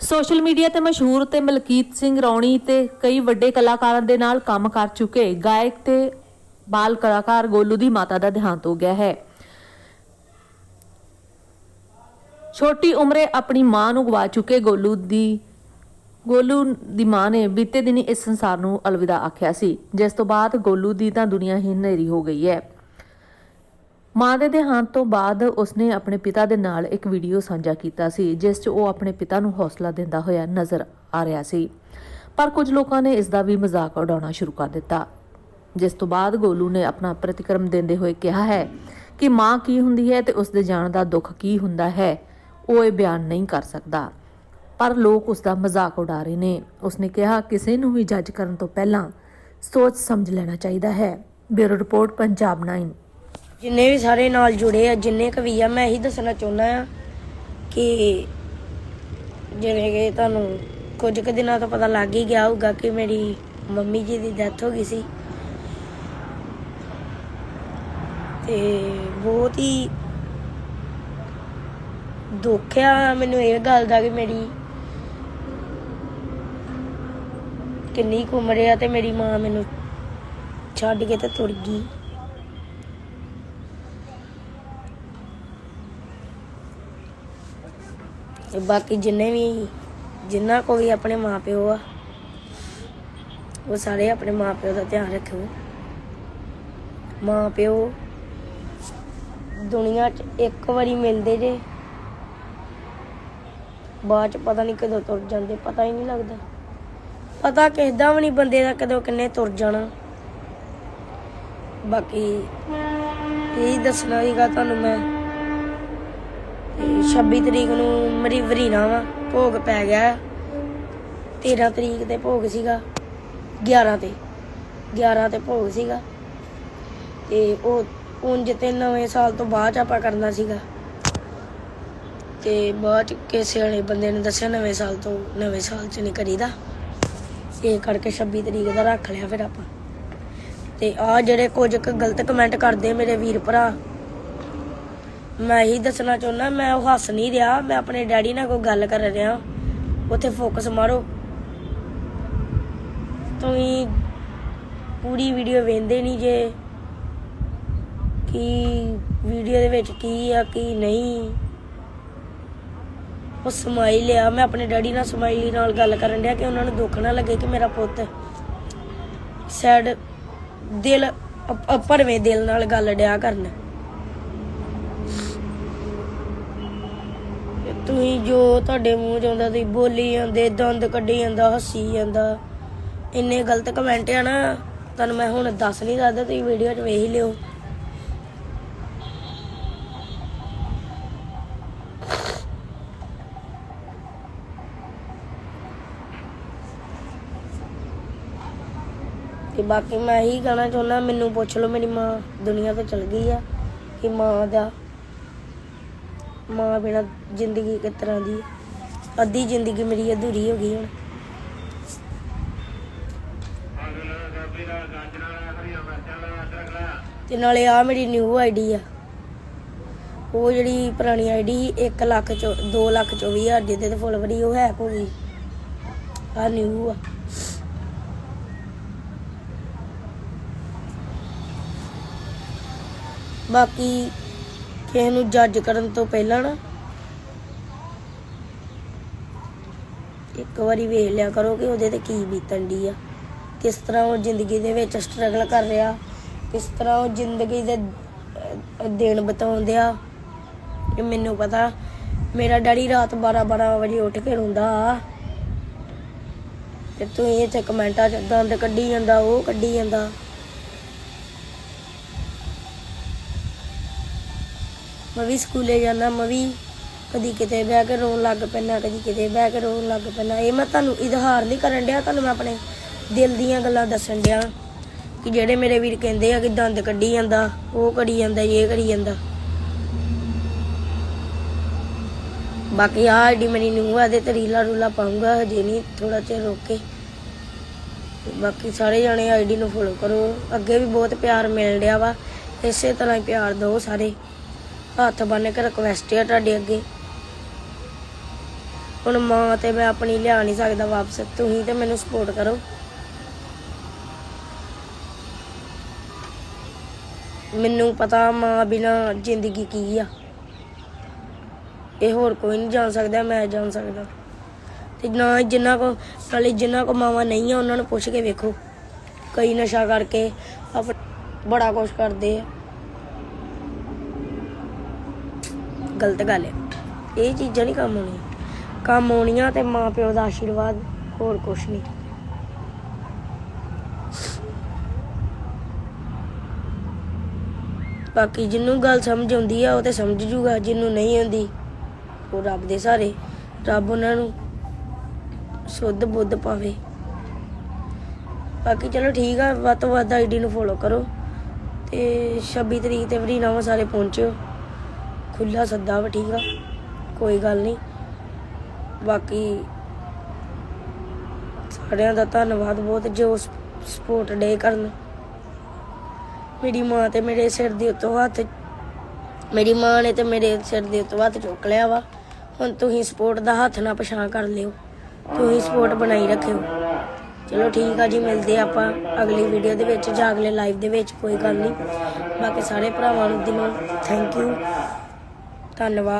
Social media ਤੇ ਮਸ਼ਹੂਰ ਤੇ ਮਲਕੀਤ ਸਿੰਘ ਰੌਣੀ ਤੇ ਕਈ ਵੱਡੇ ਕਲਾਕਾਰਾਂ ਦੇ ਨਾਲ ਕੰਮ ਕਰ ਚੁੱਕੇ ਗਾਇਕ ਤੇ ਬਾਲ ਕਲਾਕਾਰ ਗੋਲੂ ਦੀ ਮਾਤਾ ਦਾ ਦੇਹਾਂਤ ਹੋ ਗਿਆ ਹੈ। ਛੋਟੀ ਉਮਰੇ ਆਪਣੀ ਮਾਂ ਨੂੰ ਗਵਾ ਚੁੱਕੇ ਗੋਲੂ ਦੀ ਗੋਲੂ ਦੀ ਮਾਂ ਨੇ ਬੀਤੇ ਦਿਨੀ ਇਸ ਸੰਸਾਰ ਨੂੰ ਅਲਵਿਦਾ ਆਖਿਆ ਸੀ, ਜਿਸ ਤੋਂ ਬਾਅਦ ਗੋਲੂ ਦੀ ਤਾਂ ਦੁਨੀਆ ਹੀ ਹਨੇਰੀ ਹੋ ਗਈ ਹੈ। ਮਾਂ ਦੇ ਦੇਹਾਂਤ ਤੋਂ ਬਾਅਦ ਉਸਨੇ ਆਪਣੇ ਪਿਤਾ ਦੇ ਨਾਲ ਇੱਕ ਵੀਡੀਓ ਸਾਂਝਾ ਕੀਤਾ ਸੀ, ਜਿਸ 'ਚ ਉਹ ਆਪਣੇ ਪਿਤਾ ਨੂੰ ਹੌਸਲਾ ਦਿੰਦਾ ਹੋਇਆ ਨਜ਼ਰ ਆ ਰਿਹਾ ਸੀ। ਪਰ ਕੁਝ ਲੋਕਾਂ ਨੇ ਇਸ ਦਾ ਵੀ ਮਜ਼ਾਕ ਉਡਾਉਣਾ ਸ਼ੁਰੂ ਕਰ ਦਿੱਤਾ। ਜਿਸ ਤੋਂ ਬਾਅਦ ਗੋਲੂ ਨੇ ਆਪਣਾ ਪ੍ਰਤੀਕਰਮ ਦਿੰਦੇ ਹੋਏ ਕਿਹਾ ਹੈ ਕਿ ਮਾਂ ਕੀ ਹੁੰਦੀ ਹੈ ਤੇ ਉਸ ਦੇ ਜਾਣ ਦਾ ਦੁੱਖ ਕੀ ਹੁੰਦਾ ਹੈ, ਉਹ ਇਹ ਬਿਆਨ ਨਹੀਂ ਕਰ ਸਕਦਾ। ਪਰ ਲੋਕ ਉਸ ਦਾ ਮਜ਼ਾਕ ਉਡਾ ਰਹੇ ਨੇ। ਉਸਨੇ ਕਿਹਾ, ਕਿਸੇ ਨੂੰ ਵੀ ਜੱਜ ਕਰਨ ਤੋਂ ਪਹਿਲਾਂ ਸੋਚ ਸਮਝ ਲੈਣਾ ਚਾਹੀਦਾ ਹੈ। ਬਿਊਰੋ ਰਿਪੋਰਟ, ਪੰਜਾਬ 9 ਜਿੰਨੇ ਵੀ ਸਾਰੇ ਨਾਲ ਜੁੜੇ ਆ, ਜਿੰਨੇ ਕਵੀ ਆ, ਮੈਂ ਇਹੀ ਦੱਸਣਾ ਚਾਹੁੰਦਾ ਆ ਕਿ ਜਿਵੇਂ ਕਿ ਤੁਹਾਨੂੰ ਕੁਝ ਕੁ ਦਿਨਾਂ ਤੋਂ ਪਤਾ ਲੱਗ ਹੀ ਗਿਆ ਹੋਊਗਾ ਕਿ ਮੇਰੀ ਮੰਮੀ ਜੀ ਦੀ ਡੈਥ ਹੋ ਗਈ ਸੀ। ਤੇ ਬਹੁਤ ਹੀ ਦੁੱਖ ਆ ਮੈਨੂੰ ਇਹ ਗੱਲ ਦਾ ਕਿ ਮੇਰੀ ਕਿੰਨੀ ਕੁ ਉਮਰ ਆ ਤੇ ਮੇਰੀ ਮਾਂ ਮੈਨੂੰ ਛੱਡ ਕੇ ਤੇ ਤੁਰ ਗਈ। ਤੇ ਬਾਕੀ ਜਿੰਨੇ ਵੀ, ਜਿੰਨਾ ਕੋ ਵੀ ਆਪਣੇ ਮਾਪਿਓ ਆ, ਉਹ ਸਾਰੇ ਆਪਣੇ ਮਾਪਿਓ ਦਾ ਧਿਆਨ ਰੱਖੋ ਮਾਪਿਓ ਦੁਨੀਆ 'ਚ ਇੱਕ ਵਾਰੀ ਮਿਲਦੇ ਜੇ, ਬਾਅਦ 'ਚ ਪਤਾ ਨਹੀਂ ਕਦੋਂ ਤੁਰ ਜਾਂਦੇ, ਪਤਾ ਹੀ ਨਹੀਂ ਲੱਗਦਾ। ਪਤਾ ਕਿਸ ਵੀ ਨਹੀਂ ਬੰਦੇ ਦਾ ਕਦੋਂ ਕਿੰਨੇ ਤੁਰ ਜਾਣਾ। ਬਾਕੀ ਇਹ ਦੱਸਣਾ ਸੀਗਾ ਤੁਹਾਨੂੰ ਮੈਂ। 26 ਤਰੀਕ ਨੂੰ ਮਰੀਵਰੀ ਵਰੀਨਾ ਵਾ, ਭੋਗ ਪੈ ਗਿਆ। 13 ਤਰੀਕ ਤੇ ਭੋਗ ਸੀਗਾ 11 ਤੇ 11 ਤੇ ਭੋਗ ਸੀਗਾ। ਤੇ ਉਹ ਉਂਝ ਤੇ ਨਵੇਂ ਸਾਲ ਤੋਂ ਬਾਅਦ 'ਚ ਆਪਾਂ ਕਰਨਾ ਸੀਗਾ। ਤੇ ਬਾਅਦ ਚ ਕਿਸੇ ਵਾਲੇ ਬੰਦੇ ਨੇ ਦੱਸਿਆ ਨਵੇਂ ਸਾਲ ਤੋਂ, ਨਵੇਂ ਸਾਲ ਚ ਨਹੀਂ ਕਰੀਦਾ। ਇਹ ਕਰਕੇ 26 ਤਰੀਕ ਦਾ ਰੱਖ ਲਿਆ ਫਿਰ ਆਪਾਂ। ਤੇ ਆ ਜਿਹੜੇ ਕੁਝ ਕੁ ਗਲਤ ਕਮੈਂਟ ਕਰਦੇ ਮੇਰੇ ਵੀਰ ਭਰਾ ਮੈਂ ਇਹੀ ਦੱਸਣਾ ਚਾਹੁੰਦਾ, ਮੈਂ ਉਹ ਹੱਸ ਨਹੀਂ ਰਿਹਾ, ਮੈਂ ਆਪਣੇ ਡੈਡੀ ਨਾਲ ਕੋਈ ਗੱਲ ਕਰ ਰਿਹਾ। ਉੱਥੇ ਫੋਕਸ ਮਾਰੋ। ਤੁਸੀਂ ਪੂਰੀ ਵੀਡੀਓ ਵੇਖਦੇ ਨਹੀਂ ਜੇ, ਕਿ ਵੀਡੀਓ ਦੇ ਵਿੱਚ ਕੀ ਆ, ਕੀ ਨਹੀਂ। ਉਹ ਸਮਾਈਲ ਆ, ਮੈਂ ਆਪਣੇ ਡੈਡੀ ਨਾਲ ਸਮਾਈਲੀ ਨਾਲ ਗੱਲ ਕਰਨ ਡਿਆ ਕਿ ਉਹਨਾਂ ਨੂੰ ਦੁੱਖ ਨਾ ਲੱਗੇ ਕਿ ਮੇਰਾ ਪੁੱਤ ਸੈਡ ਦਿਲ ਅ- ਭਰਵੇਂ ਦਿਲ ਨਾਲ ਗੱਲ ਡਿਆ ਕਰਨ। ਤੁਸੀਂ ਜੋ ਤੁਹਾਡੇ ਮੂੰਹ ਚ ਆਉਂਦਾ, ਤੁਸੀਂ ਬੋਲੀ ਜਾਂਦੇ, ਦੰਦ ਕੱਢੀ ਜਾਂਦਾ, ਹੱਸੀ ਜਾਂਦਾ। ਇੰਨੇ ਗਲਤ ਕਮੈਂਟ ਆ ਨਾ, ਤੁਹਾਨੂੰ ਮੈਂ ਹੁਣ ਦੱਸ ਨਹੀਂ ਸਕਦਾ, ਤੁਸੀਂ ਵੀਡੀਓ 'ਚ ਵੇਖ ਲਿਓ। ਤੇ ਬਾਕੀ ਮੈਂ ਇਹੀ ਕਹਿਣਾ ਚਾਹੁੰਦਾ, ਮੈਨੂੰ ਪੁੱਛ ਲਓ ਮੇਰੀ ਮਾਂ, ਦੁਨੀਆ ਤੋਂ ਚਲ ਗਈ ਆ, ਕਿ ਮਾਂ ਦਾ ਮਾਂ ਬਿਨਾ ਜ਼ਿੰਦਗੀ ਕਿਸ ਤਰ੍ਹਾਂ ਦੀ ਹੈ। ਅੱਧੀ ਜ਼ਿੰਦਗੀ ਮੇਰੀ ਅਧੂਰੀ ਹੋ ਗਈ ਹੁਣ। ਤੇ ਨਾਲੇ ਆ ਮੇਰੀ ਨਿਊ ਆਈਡੀ ਆ। ਉਹ ਜਿਹੜੀ ਪੁਰਾਣੀ ਆਈਡੀ 1 ਲੱਖ ਚੋ 2 ਲੱਖ 24 ਹਜ਼ਾਰ ਜਿਹਦੇ ਤੇ ਫੋਲੋਵਰ ਉਹ ਹੈਕ ਹੋ ਗਈ। ਆ ਨਿਊ ਆ। ਬਾਕੀ ਕਿਸੇ ਨੂੰ ਜੱਜ ਕਰਨ ਤੋਂ ਪਹਿਲਾਂ ਨਾ ਇੱਕ ਵਾਰੀ ਵੇਖ ਲਿਆ ਕਰੋ ਕਿ ਉਹਦੇ ਤੇ ਕੀ ਬੀਤਣ ਦੀ ਆ। ਕਿਸ ਤਰ੍ਹਾਂ ਉਹ ਜ਼ਿੰਦਗੀ ਦੇ ਵਿੱਚ ਸਟਰਗਲ ਕਰ ਰਿਹਾ ਕਿਸ ਤਰ੍ਹਾਂ ਉਹ ਜ਼ਿੰਦਗੀ ਦੇ ਅਹ, ਦਿਨ ਬਿਤਾਉਂਦਿਆ ਕਿ ਮੈਨੂੰ ਪਤਾ ਮੇਰਾ ਡੈਡੀ ਰਾਤ 12 12 ਵਜੇ ਉੱਠ ਕੇ ਰੋਂਦਾ ਆ। ਤੇ ਤੂੰ ਇਹ ਤੇ ਕਮੈਂਟਾਂ ਚ ਦੰਦ ਕੱਢੀ ਜਾਂਦਾ ਉਹ ਕੱਢੀ ਜਾਂਦਾ। ਮੈਂ ਵੀ ਸਕੂਲੇ ਜਾਂਦਾ ਮੈਂ ਵੀ ਕਦੀ ਕਿਤੇ ਬਹਿ ਕੇ ਰੋਣ ਲੱਗ ਪੈਣਾ ਕਦੀ ਕਿਤੇ ਬਹਿ ਕੇ ਰੋਣ ਲੱਗ ਪੈਣਾ ਇਹ ਮੈਂ ਤੁਹਾਨੂੰ ਇਜ਼ਹਾਰ ਨਹੀਂ ਕਰਨ ਡਿਆ, ਤੁਹਾਨੂੰ ਮੈਂ ਆਪਣੇ ਦਿਲ ਦੀਆਂ ਗੱਲਾਂ ਦੱਸਣ ਡਿਆ ਕਿ ਜਿਹੜੇ ਮੇਰੇ ਵੀਰ ਕਹਿੰਦੇ ਆ ਕਿ ਦੰਦ ਕੱਢੀ ਜਾਂਦਾ, ਉਹ ਕਰੀ ਜਾਂਦਾ, ਇਹ ਕਰੀ ਜਾਂਦਾ। ਬਾਕੀ ਆ ਆਈਡੀ ਮੇਰੀ ਨਿਊ ਆ ਦੇ ਤੇ ਰੀਲਾ ਰੂਲਾ ਪਾਉਂਗਾ ਹਜੇ ਨਹੀਂ ਥੋੜਾ ਚਿਰ ਰੁਕ ਕੇ। ਬਾਕੀ ਸਾਰੇ ਜਾਣੇ ਆਈਡੀ ਨੂੰ ਫੋਲੋ ਕਰੋ, ਅੱਗੇ ਵੀ ਬਹੁਤ ਪਿਆਰ ਮਿਲ ਰਿਹਾ ਵਾ, ਇਸੇ ਤਰ੍ਹਾਂ ਹੀ ਪਿਆਰ ਦਿਓ ਸਾਰੇ। ਹੱਥ ਬੰਨ ਕੇ ਰਿਕਵੈਸਟ ਹੈ ਤੁਹਾਡੇ ਅੱਗੇ। ਹੁਣ ਮਾਂ ਤੇ ਮੈਂ ਆਪਣੀ ਲਿਆ ਨਹੀਂ ਸਕਦਾ ਵਾਪਸ। ਤੁਸੀਂ ਤੇ ਮੈਨੂੰ ਸਪੋਰਟ ਕਰੋ। ਮੈਨੂੰ ਪਤਾ ਮਾਂ ਬਿਨਾ ਜ਼ਿੰਦਗੀ ਕੀ ਆ। ਇਹ ਹੋਰ ਕੋਈ ਨਹੀਂ ਜਾਣ ਸਕਦਾ, ਮੈਂ ਜਾਣ ਸਕਦਾ। ਤੇ ਨਾ ਜਿੰਨਾ ਜਿਨ੍ਹਾਂ ਕੋ ਨਾਲੇ ਜਿਨ੍ਹਾਂ ਕੋ ਮਾਵਾਂ ਨਹੀਂ ਆ, ਉਹਨਾਂ ਨੂੰ ਪੁੱਛ ਕੇ ਵੇਖੋ। ਕਈ ਨਸ਼ਾ ਕਰਕੇ ਆਪ ਬੜਾ ਕੁਛ ਕਰਦੇ ਆ। ਗਲਤ ਗੱਲ ਹੈ। ਇਹ ਚੀਜ਼ਾਂ ਨਹੀਂ ਕੰਮ ਆਉਣੀਆਂ। ਕੰਮ ਆਉਣੀਆਂ ਤੇ ਮਾਂ ਪਿਓ ਦਾ ਆਸ਼ੀਰਵਾਦ, ਹੋਰ ਕੁਛ ਨਹੀਂ। ਬਾਕੀ ਜਿਹਨੂੰ ਗੱਲ ਸਮਝ ਆਉਂਦੀ ਆ, ਉਹ ਤੇ ਸਮਝ ਜੂਗਾ। ਜਿਹਨੂੰ ਨਹੀਂ ਆਉਂਦੀ, ਉਹ ਰੱਬ ਦੇ ਸਾਰੇ ਰੱਬ ਉਹਨਾਂ ਨੂੰ ਸੁੱਧ ਬੁੱਧ ਪਾਵੇ। ਬਾਕੀ ਚਲੋ ਠੀਕ ਆ, ਵੱਧ ਤੋਂ ਵੱਧ ਆਈਡੀ ਨੂੰ ਫੋਲੋ ਕਰੋ। ਤੇ 26 ਤਰੀਕ ਤੇ ਵਰੀਨਾਵਾ ਸਾਰੇ ਪਹੁੰਚਿਓ। ਖੁੱਲਾ ਸੱਦਾ ਵਾ, ਠੀਕ ਆ? ਕੋਈ ਗੱਲ ਨਹੀਂ। ਬਾਕੀ ਸਾਰਿਆਂ ਦਾ ਧੰਨਵਾਦ ਬਹੁਤ, ਜੋ ਸਪੋਰਟ ਡੇ ਕਰਨ। ਮੇਰੀ ਮਾਂ ਤੇ ਮੇਰੇ ਸਿਰ ਦੇ ਉੱਤੋਂ ਹੱਥ, ਮੇਰੀ ਮਾਂ ਨੇ ਤੇ ਮੇਰੇ ਸਿਰ ਦੇ ਉੱਤੋਂ ਹੱਥ ਚੁੱਕ ਲਿਆ ਵਾ। ਹੁਣ ਤੁਸੀਂ ਸਪੋਰਟ ਦਾ ਹੱਥ ਨਾ ਪਛਾਣ ਕਰ ਲਿਓ। ਤੁਸੀਂ ਸਪੋਰਟ ਬਣਾਈ ਰੱਖਿਓ। ਚਲੋ ਠੀਕ ਆ ਜੀ, ਮਿਲਦੇ ਆਪਾਂ ਅਗਲੀ ਵੀਡੀਓ ਦੇ ਵਿੱਚ ਜਾਂ ਅਗਲੇ ਲਾਈਵ ਦੇ ਵਿੱਚ, ਕੋਈ ਗੱਲ ਨਹੀਂ। ਬਾਕੀ ਸਾਰੇ ਭਰਾਵਾਂ ਨੂੰ ਦਿਲੋਂ ਥੈਂਕ ਯੂ ਧੰਨਵਾਦ।